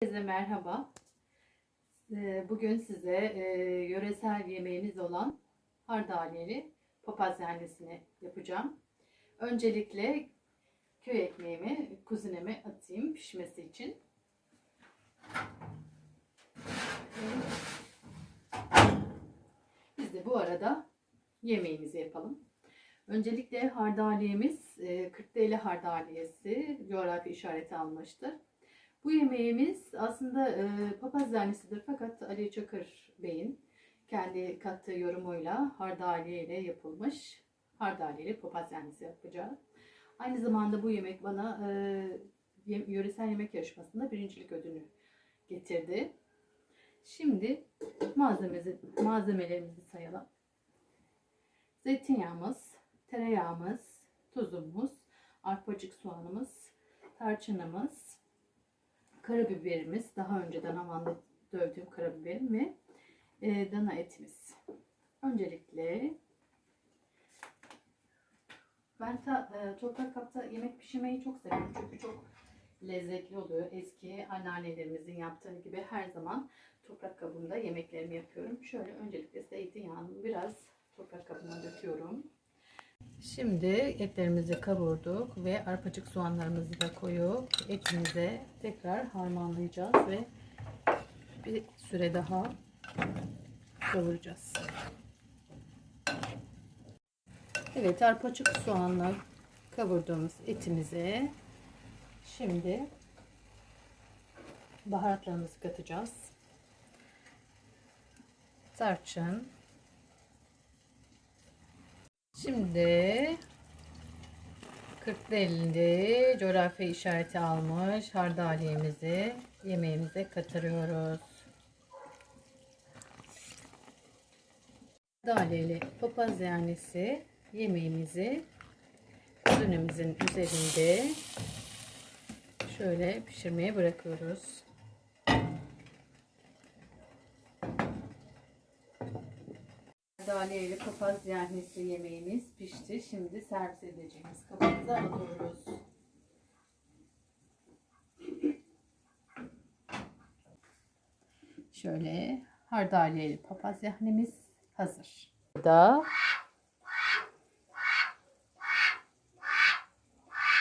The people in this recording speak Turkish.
Herkese merhaba. Ee, Bugün size e, yöresel yemeğimiz olan hardaliyeli papaz yerlisini yapacağım. Öncelikle köy ekmeğimi kuzineme atayım pişmesi için. Biz de bu arada yemeğimizi yapalım. Öncelikle hardaliyemiz e, Kırklareli hardaliyesi coğrafi işareti almıştır. Bu yemeğimiz aslında e, papaz zannesidir fakat Ali Çakır Bey'in kendi kattığı yorumuyla hardaliye ile yapılmış hardaliye ile papaz zannesi yapacağız. Aynı zamanda bu yemek bana e, yöresel yemek yarışmasında birincilik ödülü getirdi. Şimdi malzememizi, malzemelerimizi sayalım. Zeytinyağımız, tereyağımız, tuzumuz, arpacık soğanımız, tarçınımız, karabiberimiz, daha önceden havanda dövdüğüm karabiberim ve e, dana etimiz. Öncelikle ben ta, e, toprak kapta yemek pişirmeyi çok seviyorum çünkü çok lezzetli oluyor. Eski anneannelerimizin yaptığı gibi her zaman toprak kabında yemeklerimi yapıyorum. Şöyle öncelikle zeytinyağını biraz toprak kabına döküyorum. Şimdi etlerimizi kavurduk ve arpacık soğanlarımızı da koyup etimize tekrar harmanlayacağız ve bir süre daha kavuracağız. Evet arpacık soğanla kavurduğumuz etimize şimdi baharatlarımızı katacağız. Tarçın, Şimdi 40'da coğrafi işareti almış hardaliyemizi yemeğimize katırıyoruz. Hardaliyeli papaz yanesi yemeğimizi üzümümüzün üzerinde şöyle pişirmeye bırakıyoruz. Daliyeli papaz yahnisi yemeğimiz pişti. Şimdi servis edeceğimiz kabımıza alıyoruz. Şöyle hardaliyeli papaz yahnimiz hazır. Burada